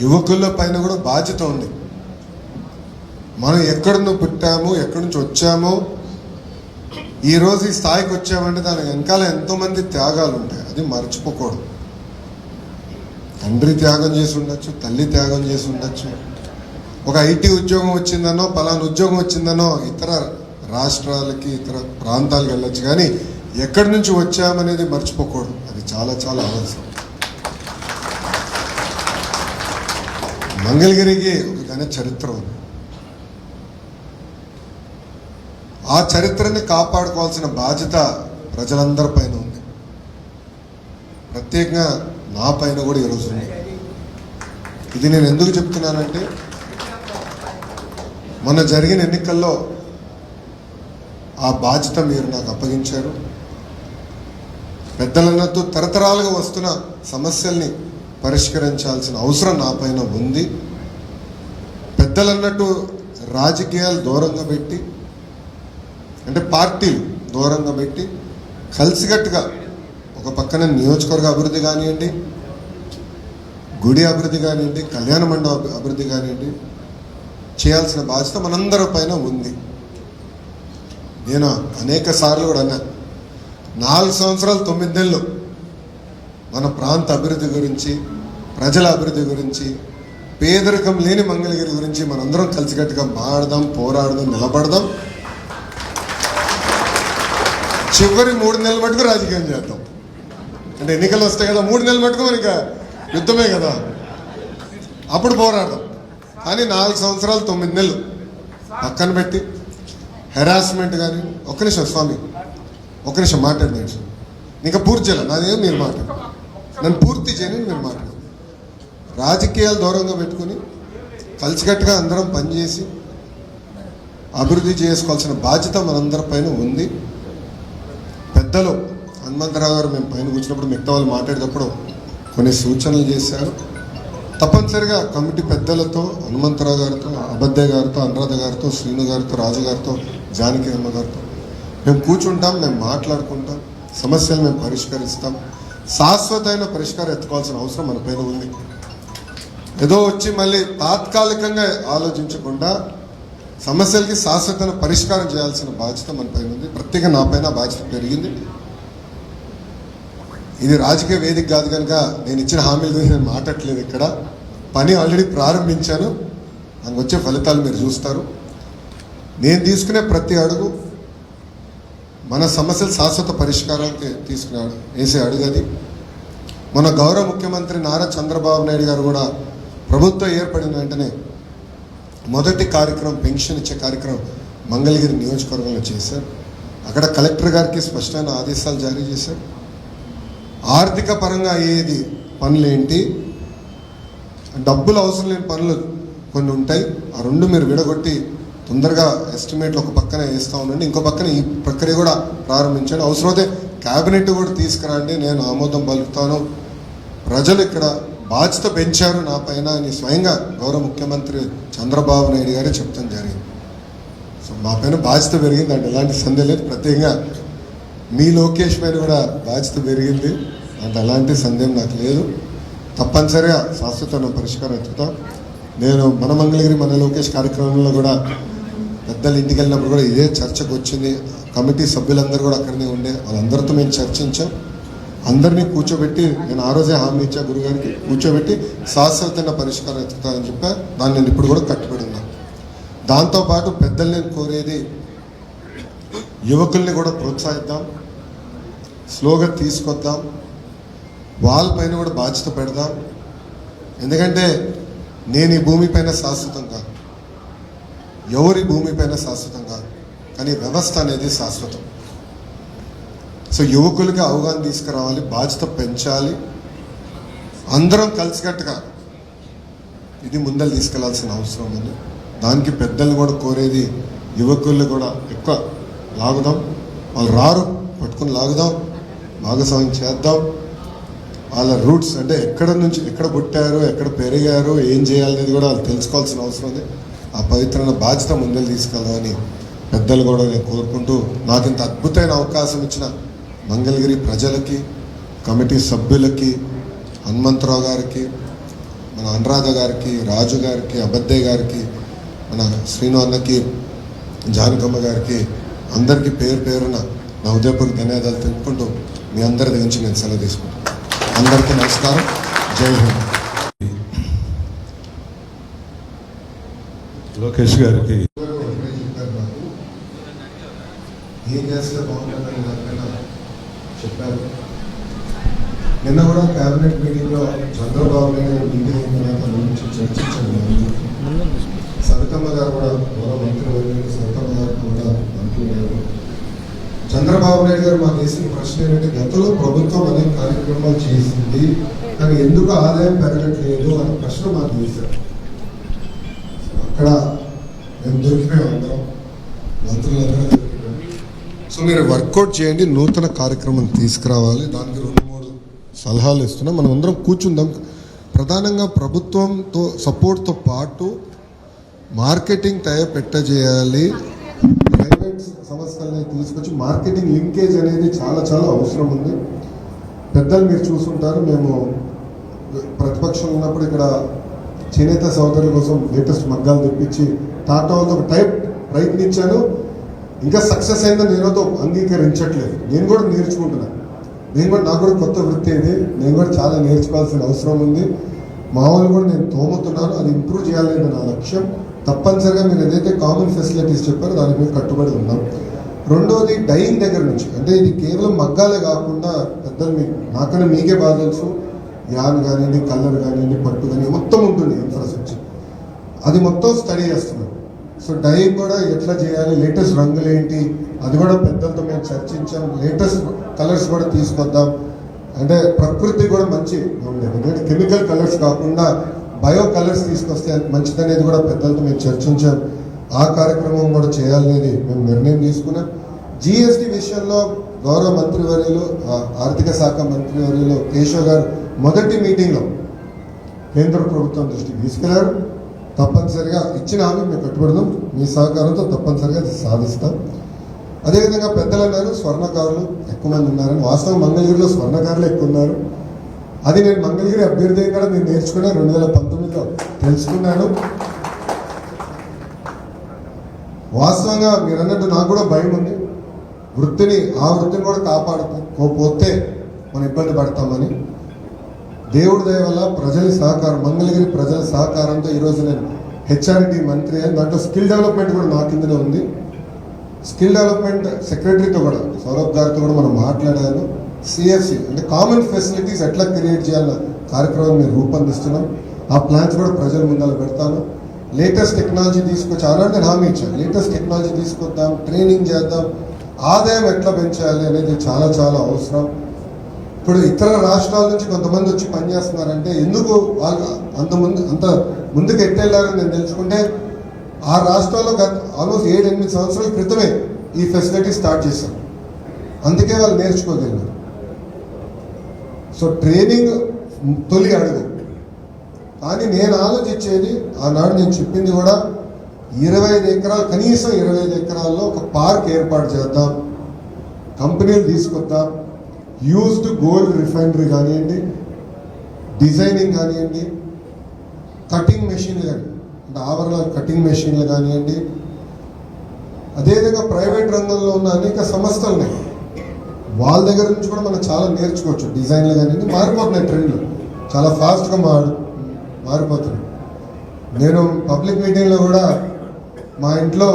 యువకుల పైన కూడా బాధ్యత ఉంది. మనం ఎక్కడ నువ్వు పుట్టాము ఎక్కడి నుంచి వచ్చామో ఈరోజు ఈ స్థాయికి వచ్చామంటే దాని వెనకాల ఎంతోమంది త్యాగాలు ఉంటాయి. అది మర్చిపోకూడదు. తండ్రి త్యాగం చేసి ఉండొచ్చు తల్లి త్యాగం చేసి ఉండొచ్చు. ఒక ఐటీ ఉద్యోగం వచ్చిందనో పలానా ఉద్యోగం వచ్చిందనో ఇతర రాష్ట్రాలకి ఇతర ప్రాంతాలకు వెళ్ళొచ్చు. కానీ ఎక్కడి నుంచి వచ్చామనేది మర్చిపోకూడదు. అది చాలా చాలా అవసరం. మంగళగిరికి ఒక ఘన చరిత్ర ఉంది. ఆ చరిత్రని కాపాడుకోవాల్సిన బాధ్యత ప్రజలందరి పైన ఉంది. ప్రత్యేకంగా నా పైన కూడా ఈరోజు ఉంది. ఇది నేను ఎందుకు చెప్తున్నానంటే మొన్న జరిగిన ఎన్నికల్లో ఆ బాధ్యత మీరు నాకు అప్పగించారు. పెద్దలన్నతో తరతరాలుగా వస్తున్న సమస్యల్ని పరిష్కరించాల్సిన అవసరం నా పైన ఉంది. పెద్దలన్నట్టు రాజకీయాలు దూరంగా పెట్టి అంటే పార్టీలు దూరంగా పెట్టి కలిసికట్టుగా ఒక పక్కన నియోజకవర్గ అభివృద్ధి కానివ్వండి గుడి అభివృద్ధి కానివ్వండి కళ్యాణ మండప అభివృద్ధి కానివ్వండి చేయాల్సిన బాధ్యత మనందరి పైన ఉంది. నేను అనేక సార్లు కూడా అన్నా నాలుగు సంవత్సరాలు తొమ్మిది నెలలు మన ప్రాంత అభివృద్ధి గురించి ప్రజల అభివృద్ధి గురించి పేదరికం లేని మంగళగిరి గురించి మనందరం కలిసికట్టుగా మాడదాం పోరాడదాం నిలబడదాం. చివరి మూడు నెలల మటుకు రాజకీయం చేద్దాం. అంటే ఎన్నికలు వస్తాయి కదా మూడు నెలల మటుకు మనకి యుద్ధమే కదా. అప్పుడు పోరాడదాం. కానీ నాలుగు సంవత్సరాలు తొమ్మిది నెలలు పక్కన పెట్టి హెరాస్మెంట్ కానీ ఒక్క నిమిషం స్వామి ఒక్క నిమిషం మాట్లాడి నిమిషం ఇంకా పూర్తి చేయాలి? నాదేం మీరు మాట్లాడు నన్ను పూర్తి చేయని మీరు మాట్లాడు రాజకీయాలు దూరంగా పెట్టుకుని కలిసికట్టుగా అందరం పనిచేసి అభివృద్ధి చేసుకోవాల్సిన బాధ్యత మనందరి పైన ఉంది. పెద్దలు హనుమంతరావు గారు మేము పైన కూర్చున్నప్పుడు మిగతా వాళ్ళు మాట్లాడేటప్పుడు కొన్ని సూచనలు చేశారు. తప్పనిసరిగా కమిటీ పెద్దలతో హనుమంతరావు గారితో అబద్దయ్య గారితో అనురాధ గారితో శ్రీను గారితో రాజు గారితో జానకి అమ్మ గారితో మేము కూర్చుంటాం మేము మాట్లాడుకుంటాం సమస్యలు మేము పరిష్కరిస్తాం. శాశ్వతమైన పరిష్కారం ఎత్తుకోవాల్సిన అవసరం మన పైన ఉంది. ఏదో వచ్చి మళ్ళీ తాత్కాలికంగా ఆలోచించకుండా సమస్యలకి శాశ్వతన పరిష్కారం చేయాల్సిన బాధ్యత మన పైన ఉంది. ప్రత్యేక నా పైన బాధ్యత పెరిగింది. ఇది రాజకీయ వేదిక కాదు కనుక నేను ఇచ్చిన హామీల గురించి నేను మాట్లాడలేదు ఇక్కడ. పని ఆల్రెడీ ప్రారంభించాను. నాకు వచ్చే ఫలితాలు మీరు చూస్తారు. నేను తీసుకునే ప్రతి అడుగు మన సమస్యల శాశ్వత పరిష్కారానికి తీసుకునే వేసే అడుగు అది మన గౌరవ ముఖ్యమంత్రి నారా చంద్రబాబు నాయుడు గారు కూడా ప్రభుత్వం ఏర్పడిన వెంటనే మొదటి కార్యక్రమం పెన్షన్ ఇచ్చే కార్యక్రమం మంగళగిరి నియోజకవర్గంలో చేశారు. అక్కడ కలెక్టర్ గారికి స్పష్టమైన ఆదేశాలు జారీ చేశారు. ఆర్థిక పరంగా అయ్యేది పనులు ఏంటి డబ్బులు అవసరం లేని పనులు కొన్ని ఉంటాయి. ఆ రెండు మీరు విడగొట్టి తొందరగా ఎస్టిమేట్లు ఒక పక్కన వేస్తూ ఉండండి. ఇంకో పక్కన ఈ ప్రక్రియ కూడా ప్రారంభించండి. అవసరమైతే క్యాబినెట్ కూడా తీసుకురండి. నేను ఆమోదం పలుకుతాను. ప్రజలు ఇక్కడ బాధ్యత పెంచారు నా పైన అని స్వయంగా గౌరవ ముఖ్యమంత్రి చంద్రబాబు నాయుడు గారే చెప్తాం జరిగింది. సో మా పైన బాధ్యత పెరిగిందండి ఎలాంటి సందేహం లేదు. ప్రత్యేకంగా మీ లోకేష్ పైన కూడా బాధ్యత పెరిగింది అంటే అలాంటి సందేహం నాకు లేదు. తప్పనిసరిగా శాశ్వతమైన పరిష్కారం ఎత్తుతాం. నేను మన మంగళగిరి మన లోకేష్ కార్యక్రమంలో కూడా పెద్దలు ఇంటికి వెళ్ళినప్పుడు కూడా ఇదే చర్చకు వచ్చింది. కమిటీ సభ్యులందరూ కూడా అక్కడనే ఉండే. వాళ్ళందరితో మేము చర్చించాం. అందరినీ కూర్చోబెట్టి నేను ఆ రోజే హామీ ఇచ్చా గురుగారికి కూర్చోబెట్టి శాశ్వతమైన పరిష్కారం ఎత్తుతానని చెప్పా. దాన్ని నేను ఇప్పుడు కూడా కట్టుబడి ఉన్నా దాంతోపాటు పెద్దలు నేను కోరేది యువకుల్ని కూడా ప్రోత్సహిద్దాం స్లోగా తీసుకొద్దాం వాళ్ళపైన కూడా బాధ్యత పెడదాం. ఎందుకంటే నేను ఈ భూమిపైన శాశ్వతం కాదు. ఎవరి భూమిపైన శాశ్వతం కాదు. కానీ వ్యవస్థ అనేది శాశ్వతం. సో యువకులకి అవగాహన తీసుకురావాలి బాధ్యత పెంచాలి. అందరం కలిసికట్టుగా ఇది ముందలు తీసుకెళ్ళాల్సిన అవసరం ఉంది. దానికి పెద్దలు కూడా కోరేది యువకులు కూడా ఎక్కువ లాగుదాం. వాళ్ళు రారు పట్టుకుని లాగుదాం. భాగస్వామ్యం చేద్దాం. వాళ్ళ రూట్స్ అంటే ఎక్కడ నుంచి ఎక్కడ పుట్టారు ఎక్కడ పెరిగారు ఏం చేయాలనేది కూడా వాళ్ళు తెలుసుకోవాల్సిన అవసరం ఉంది. ఆ పవిత్రమైన బాధ్యత ముందలు తీసుకెళ్దామని పెద్దలు కూడా నేను కోరుకుంటూ నాకు ఇంత అద్భుతమైన అవకాశం ఇచ్చిన మంగళగిరి ప్రజలకి కమిటీ సభ్యులకి హనుమంతరావు గారికి మన అనురాధ గారికి రాజు గారికి అబద్దయ్య గారికి మన శ్రీను అన్నకి జానకమ్మ గారికి అందరికీ పేరు పేరున నా హృదయపూర్వక ధన్యవాదాలు తెలుపుకుంటూ మీ అందరి దగ్గర నుంచి నేను సెలవు తీసుకుంటాను. అందరికీ నమస్కారం. జై హింద్. లోకేష్ గారికి. ఏం చేస్తే బాగుంటుందని చెప్పారు. నిన్న కూడా కేబినెట్ మీటింగ్లో చంద్రబాబు నాయుడు మీటింగ్ అయిన తర్వాత దాని గురించి చర్చించాను సవితమ్మ గారు కూడా గౌరవ మంత్రి సవితమ్మ గారు కూడా అంటున్నారు చంద్రబాబు నాయుడు గారు మాకు వేసిన ప్రశ్న ఏంటంటే గతంలో ప్రభుత్వం అనేక కార్యక్రమాలు చేసింది కానీ ఎందుకు ఆదాయం పెరగట్లేదు అనే ప్రశ్న మాకు వేశారు. అక్కడ మేము దొరికినాం అందరం. మంత్రులందరూ సో మీరు వర్కౌట్ చేయండి నూతన కార్యక్రమం తీసుకురావాలి. దానికి రెండు మూడు సలహాలు ఇస్తున్నాం. మనం అందరం కూర్చుందాం. ప్రధానంగా ప్రభుత్వంతో సపోర్ట్తో పాటు మార్కెటింగ్ తయారు పెట్టజేయాలి ప్రైవేట్ సంస్థలని తీసుకొచ్చి మార్కెటింగ్ లింకేజ్ అనేది చాలా చాలా అవసరం ఉంది. పెద్దలు మీరు చూసుంటారు మేము ప్రతిపక్షం ఉన్నప్పుడు ఇక్కడ చేనేత సోదరుల కోసం లేటెస్ట్ మగ్గాలు తెప్పించి టాటా వాళ్ళతో ఒక టైప్ ప్రయత్నించాను. ఇంకా సక్సెస్ అయిందని నేనతో అంగీకరించట్లేదు. నేను కూడా నేర్చుకుంటున్నాను నేను కూడా నాకు కూడా కొత్త వృత్తి ఇది నేను కూడా చాలా నేర్చుకోవాల్సిన అవసరం ఉంది. మామూలు కూడా నేను తోముతున్నాను అది ఇంప్రూవ్ చేయాలనే నా లక్ష్యం. తప్పనిసరిగా మీరు ఏదైతే కామన్ ఫెసిలిటీస్ చెప్పారో దాని మీద కట్టుబడి ఉన్నాం రెండోది డైయింగ్ దగ్గర నుంచి. అంటే ఇది కేవలం మగ్గాలే కాకుండా పెద్దలు మీకు నాకన్నా మీకే బాగా తెలుసు. యాన్ కానివ్వండి కలర్ కానివ్వండి పట్టు కానీ మొత్తం ఉంటుంది ఇన్ఫ్రాస్ట్రక్చర్ అది మొత్తం స్టడీ చేస్తున్నాం. సో డై కూడా ఎట్లా చేయాలి? లేటెస్ట్ రంగులు ఏంటి అది కూడా పెద్దలతో మేము చర్చించాం. లేటెస్ట్ కలర్స్ కూడా తీసుకొద్దాం. అంటే ప్రకృతి కూడా మంచి ఎందుకంటే కెమికల్ కలర్స్ కాకుండా బయో కలర్స్ తీసుకొస్తే మంచిది మంచిదనేది కూడా పెద్దలతో మేము చర్చించాం. ఆ కార్యక్రమం కూడా చేయాలనేది మేము నిర్ణయం తీసుకున్నాం. జిఎస్టి విషయంలో గౌరవ మంత్రివర్యులు ఆ, ఆర్థిక శాఖ మంత్రివర్యులు కేశవ్ గారు మొదటి మీటింగ్లో కేంద్ర ప్రభుత్వం దృష్టికి తీసుకెళ్ళారు. తప్పనిసరిగా ఇచ్చిన హామీ మేము కట్టుబడదాం మీ సహకారంతో తప్పనిసరిగా సాధిస్తాం. అదేవిధంగా పెద్దలు అన్నారు స్వర్ణకారులు ఎక్కువ మంది ఉన్నారని వాస్తవం మంగళగిరిలో స్వర్ణకారులు ఎక్కువ ఉన్నారు. అది నేను మంగళగిరి అభ్యర్థి కూడా నేను నేర్చుకున్నా. రెండు వేల పంతొమ్మిదిలో తెలుసుకున్నాను. వాస్తవంగా మీరు అన్నట్టు నాకు కూడా భయం ఉంది. వృత్తిని ఆ వృత్తిని కూడా కాపాడుకోకపోతే మనం ఇబ్బంది పడతామని. దేవుడి దయ వల్ల ప్రజల సహకారం మంగళగిరి ప్రజల సహకారంతో ఈరోజు నేను హెచ్ఆర్డి మంత్రి అని దాంట్లో స్కిల్ డెవలప్మెంట్ కూడా నా కిందనే ఉంది. స్కిల్ డెవలప్మెంట్ సెక్రటరీతో కూడా సౌరభ్ గారితో కూడా మనం మాట్లాడాను. సిఎఫ్సి అంటే కామన్ ఫెసిలిటీస్ ఎట్లా క్రియేట్ చేయాలన్న కార్యక్రమం మేము రూపొందిస్తున్నాం. ఆ ప్లాన్స్ కూడా ప్రజల ముందర పెడతాను. లేటెస్ట్ టెక్నాలజీ తీసుకొచ్చి ఆనాడు నేను హామీ ఇచ్చాను. లేటెస్ట్ టెక్నాలజీ తీసుకొద్దాం ట్రైనింగ్ చేద్దాం. ఆదాయం ఎట్లా పెంచాలి అనేది చాలా చాలా అవసరం. ఇప్పుడు ఇతర రాష్ట్రాల నుంచి కొంతమంది వచ్చి పనిచేస్తున్నారంటే ఎందుకు వాళ్ళు అంత ముందు అంత ముందుకు ఎట్టెళ్ళారని నేను తెలుసుకుంటే ఆ రాష్ట్రాల్లో గత ఆల్మోస్ట్ ఏడు ఎనిమిది సంవత్సరాల క్రితమే ఈ ఫెసిలిటీ స్టార్ట్ చేశారు. అందుకే వాళ్ళు నేర్చుకోగలిగారు. సో ట్రైనింగ్ తొలి అడుగు. కానీ నేను ఆలోచించేది ఆనాడు నేను చెప్పింది కూడా ఇరవై ఐదు ఎకరాలు కనీసం ఇరవై ఐదు ఎకరాల్లో ఒక పార్క్ ఏర్పాటు చేద్దాం కంపెనీలు తీసుకొద్దాం యూజ్డ్ గోల్డ్ రిఫైనరీ కానివ్వండి డిజైనింగ్ కానివ్వండి కటింగ్ మెషిన్లు కానీ అంటే ఆభరణాలు కటింగ్ మెషిన్లు కానివ్వండి అదేవిధంగా ప్రైవేట్ రంగంలో ఉన్న అనేక సంస్థలు ఉన్నాయి వాళ్ళ దగ్గర నుంచి కూడా మనం చాలా నేర్చుకోవచ్చు. డిజైన్లు కానివ్వండి మారిపోతున్నాయి ట్రెండ్లు చాలా ఫాస్ట్గా మారు మారిపోతున్నాయి. నేను పబ్లిక్ మీటింగ్లో కూడా మా ఇంట్లో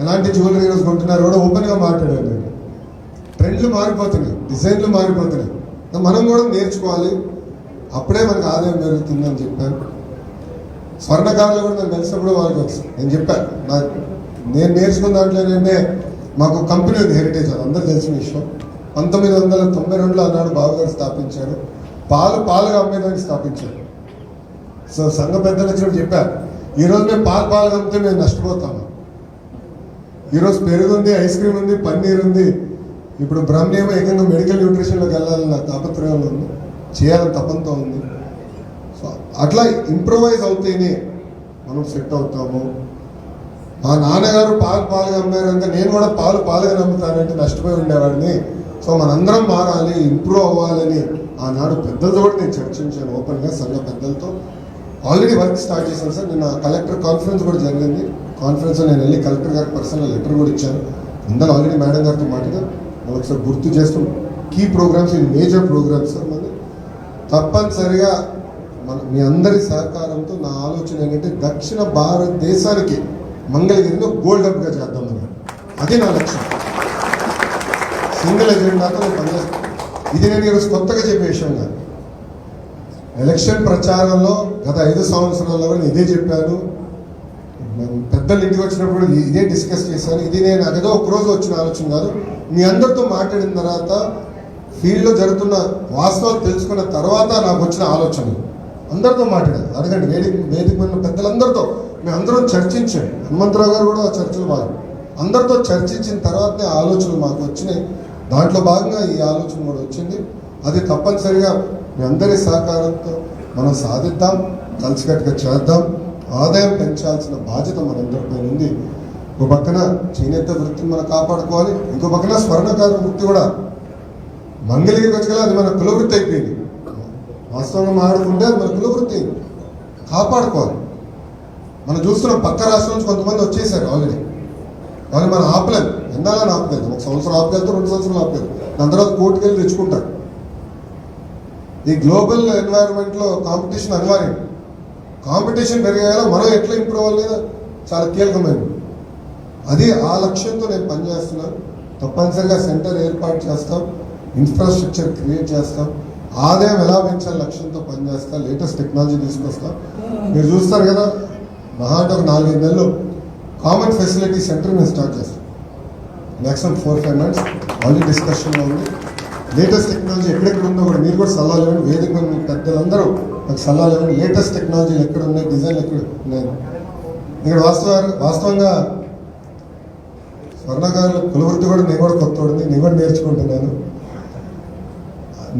ఎలాంటి జ్యువెలరీ ఈరోజు కొంటున్నారు కూడా ఓపెన్గా మాట్లాడాను. ట్రెండ్లు మారిపోతున్నాయి డిజైన్లు మారిపోతున్నాయి. మనం కూడా నేర్చుకోవాలి. అప్పుడే మనకు ఆదాయం పెరుగుతుందని చెప్పాను స్వర్ణకారులు కూడా నేను కలిసినప్పుడు వాళ్ళకి నేను చెప్పాను నా నేను నేర్చుకున్న దాంట్లోనే మాకు కంపెనీ ఉంది హెరిటేజ్ అది అందరూ తెలిసిన విషయం. పంతొమ్మిది వందల తొంభై రెండులో అన్నాడు బాబు గారు స్థాపించారు. పాలు పాలుగా అమ్మేదానికి స్థాపించారు. సో సంఘ పెద్దలు వచ్చినప్పుడు చెప్పారు ఈరోజు మేము పాలు పాలుగా అమ్మితే మేము నష్టపోతాము. ఈరోజు పెరుగు ఉంది ఐస్ క్రీమ్ ఉంది పన్నీర్ ఉంది ఇప్పుడు బ్రహ్మేమో ఏకంగా మెడికల్ న్యూట్రిషన్లోకి వెళ్ళాలన్న తాపత్రయంలో ఉంది. చేయాలని తపంతో ఉంది. సో అట్లా ఇంప్రూవైజ్ అవుతేనే మనం సెట్ అవుతాము. మా నాన్నగారు పాలు పాలుగా అమ్మారంటే నేను కూడా పాలు పాలుగా నమ్ముతానంటే నష్టపోయి ఉండేవాడిని. సో మనందరం మారాలి ఇంప్రూవ్ అవ్వాలని ఆనాడు పెద్దలతో కూడా నేను చర్చించాను ఓపెన్గా సంఘ పెద్దలతో. ఆల్రెడీ వర్క్ స్టార్ట్ చేశాను సార్. నిన్న కలెక్టర్ కాన్ఫరెన్స్ కూడా జరిగింది. కాన్ఫరెన్స్లో నేను వెళ్ళి కలెక్టర్ గారికి పర్సనల్ లెటర్ కూడా ఇచ్చాను. అందరూ ఆల్రెడీ మేడం గారితో మాట్లాడారు. ఒకసారి గుర్తు చేస్తూ. కీ ప్రోగ్రామ్స్ ఇది మేజర్ ప్రోగ్రామ్స్ సార్ మనది తప్పనిసరిగా మన మీ అందరి సహకారంతో నా ఆలోచన ఏంటంటే దక్షిణ భారతదేశానికి మంగళగిరిని గోల్డ్ హబ్గా చేద్దామని అది నా లక్ష్యం. సింగిల్ ఎజెండాతో నేను పనిచేస్తాను ఇది నేను ఈరోజు కొత్తగా చెప్పే విషయం కాదు. ఎలక్షన్ ప్రచారంలో గత ఐదు సంవత్సరాల్లో కూడా నేను ఇదే చెప్పాను. మేము పెద్దలు ఇంటికి వచ్చినప్పుడు ఇదే డిస్కస్ చేశాను. ఇది నేను అదేదో ఒక రోజు వచ్చిన ఆలోచన కాదు. మీ అందరితో మాట్లాడిన తర్వాత ఫీల్డ్లో జరుగుతున్న వాస్తవాలు తెలుసుకున్న తర్వాత నాకు వచ్చిన ఆలోచన అందరితో మాట్లాడారు అడగండి వేదిక వేదిక మీద పెద్దలందరితో. మేము అందరం చర్చించాం. హనుమంతరావు గారు కూడా ఆ చర్చలు భాగం. అందరితో చర్చించిన తర్వాతనే ఆలోచనలు మాకు వచ్చినాయి. దాంట్లో భాగంగా ఈ ఆలోచన కూడా వచ్చింది. అది తప్పనిసరిగా మీ అందరి సహకారంతో మనం సాధిద్దాం. కలిసికట్టుగా చేద్దాం. ఆదాయం పెంచాల్సిన బాధ్యత మనందరిపై ఉంది. ఒక పక్కన చేనేత వృత్తిని మనం కాపాడుకోవాలి ఇంకో పక్కన స్వర్ణకార వృత్తి కూడా. మంగళగిరికి వచ్చగల అది మన కులవృత్తి అయిపోయింది. వాస్తవంగా మాట్లాడుకుంటే మన కులవృత్తి కాపాడుకోవాలి. మనం చూస్తున్నాం పక్క రాష్ట్రం నుంచి కొంతమంది వచ్చేసారు ఆల్రెడీ. కానీ మనం ఆపలేదు. ఎందాలని ఆపలేదు? ఒక సంవత్సరం ఆపలేదు రెండు సంవత్సరాలు ఆపలేదు. దాని తర్వాత కోర్టుకు వెళ్ళి తెచ్చుకుంటారు. ఈ గ్లోబల్ ఎన్వైరన్మెంట్లో కాంపిటీషన్ అనివార్యం. కాంపిటీషన్ పెరిగేలా మనం ఎట్లా ఇంప్రూవ్ అవ్వాలి చాలా కీలకమైనది. అది ఆ లక్ష్యంతో నేను పనిచేస్తున్నాను. తప్పనిసరిగా సెంటర్ ఏర్పాటు చేస్తాం. ఇన్ఫ్రాస్ట్రక్చర్ క్రియేట్ చేస్తాం. ఆదాయం ఎలా పెంచాలి లక్ష్యంతో పనిచేస్తా లేటెస్ట్ టెక్నాలజీ తీసుకొస్తాం. మీరు చూస్తారు కదా మహా అంటే ఒక నాలుగైదు నెలలు కామన్ ఫెసిలిటీ సెంటర్ నేను స్టార్ట్ చేస్తాను. Maximum four five months already డిస్కషన్లో ఉంది. లేటెస్ట్ టెక్నాలజీ ఎక్కడెక్కడ ఉందో కూడా మీరు కూడా సలహాలు ఇవ్వండి. వేదిక పెద్దలందరూ నాకు సలహాలు ఇవ్వండి. లేటెస్ట్ టెక్నాలజీలు ఎక్కడ ఉన్నాయి? డిజైన్లు ఎక్కడ ఉన్నాయి? ఇక్కడ వాస్తవ వాస్తవంగా స్వర్ణకారులు కులవృత్తి కూడా నేను కూడా కొత్త ఉంది నేను కూడా నేర్చుకుంటున్నాను.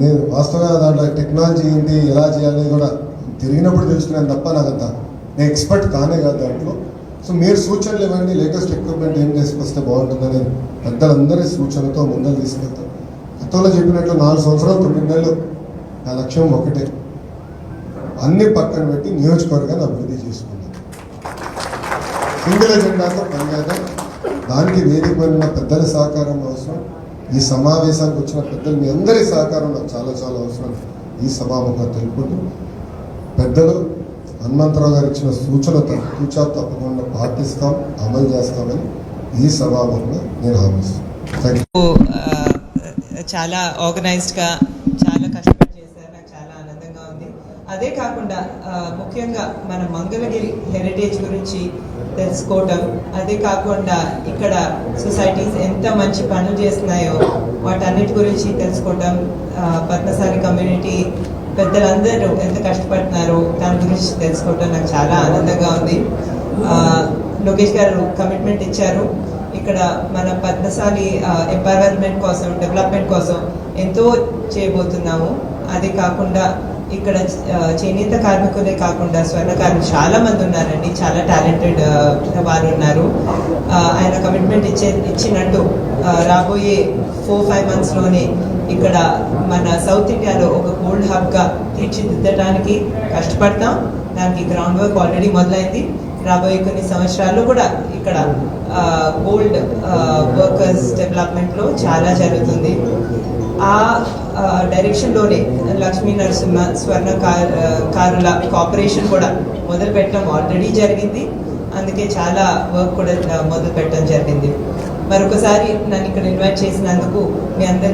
నేను వాస్తవంగా దాంట్లో టెక్నాలజీ ఏంటి ఎలా చేయాలి కూడా తిరిగినప్పుడు తెలుసుకున్నాను తప్ప నాకు అంత నేను ఎక్స్పర్ట్ కానే కాదు దాంట్లో. సో మీరు సూచనలు ఇవ్వండి. లేటెస్ట్ ఎక్విప్మెంట్ ఏం చేసుకొస్తే బాగుంటుందని పెద్దలందరి సూచనతో ముందరు తీసుకెళ్తాను. గతంలో చెప్పినట్లు నాలుగు సంవత్సరాలు తొమ్మిది నెలలు. నా లక్ష్యం ఒకటే. అన్ని పక్కన పెట్టి నియోజకవర్గాన్ని అభివృద్ధి చేసుకున్నాను సింగిల్ ఎజెండాతో పనిచేద్దాం దానికి వేదిక ఉన్న పెద్దల సహకారం అవసరం. ఈ సమావేశానికి వచ్చిన పెద్దలు మీ అందరి సహకారం నాకు చాలా చాలా అవసరం. ఈ సభాముఖంగా తెలుపుకుంటూ పెద్దలు హనుమంతరావు గారు ఇచ్చిన సూచన తూచా తప్పకుండా పాటిస్తాం అమలు చేస్తామని ఈ సభాముఖంగా నేను హామీస్తాను థ్యాంక్ యూ చాలా ఆర్గనైజ్డ్గా చాలా కష్టపడి చేశారు. నాకు చాలా ఆనందంగా ఉంది. అదే కాకుండా ముఖ్యంగా మన మంగళగిరి హెరిటేజ్ గురించి తెలుసుకోవటం అదే కాకుండా ఇక్కడ సొసైటీస్ ఎంత మంచి పనులు చేస్తున్నాయో వాటన్నిటి గురించి తెలుసుకోవటం పద్మసారి పద్మశాలి కమ్యూనిటీ పెద్దలందరూ ఎంత కష్టపడుతున్నారో దాని గురించి తెలుసుకోవటం నాకు చాలా ఆనందంగా ఉంది. లోకేష్ గారు కమిట్మెంట్ ఇచ్చారు. ఇక్కడ మన పద్మశాలి ఎంపవర్మెంట్ కోసం డెవలప్మెంట్ కోసం ఎంతో చేయబోతున్నాము. అదే కాకుండా ఇక్కడ చేనేత కార్మికులే కాకుండా స్వర్ణకారులు చాలా మంది ఉన్నారండి. చాలా టాలెంటెడ్ వారు ఉన్నారు. ఆయన కమిట్మెంట్ ఇచ్చే ఇచ్చినట్టు రాబోయే ఫోర్ ఫైవ్ మంత్స్లోనే ఇక్కడ మన సౌత్ ఇండియాలో ఒక గోల్డ్ హబ్గా తీర్చిదిద్దడానికి కష్టపడతాం. దానికి గ్రౌండ్ వర్క్ ఆల్రెడీ మొదలైంది. రాబోయే కొన్ని సంవత్సరాల్లో కూడా ఇక్కడ గోల్డ్ వర్కర్స్ డెవలప్మెంట్లో చాలా జరుగుతుంది. ఆ డైరెక్షన్లోనే లక్ష్మీ నరసింహ స్వర్ణ కార్ కారుల కార్పొరేషన్ కూడా మొదలు పెట్టడం ఆల్రెడీ జరిగింది. అందుకే చాలా వర్క్ కూడా మొదలు పెట్టడం జరిగింది. మరొకసారి నన్ను ఇక్కడ ఇన్వైట్ చేసినందుకు మీ అందరికీ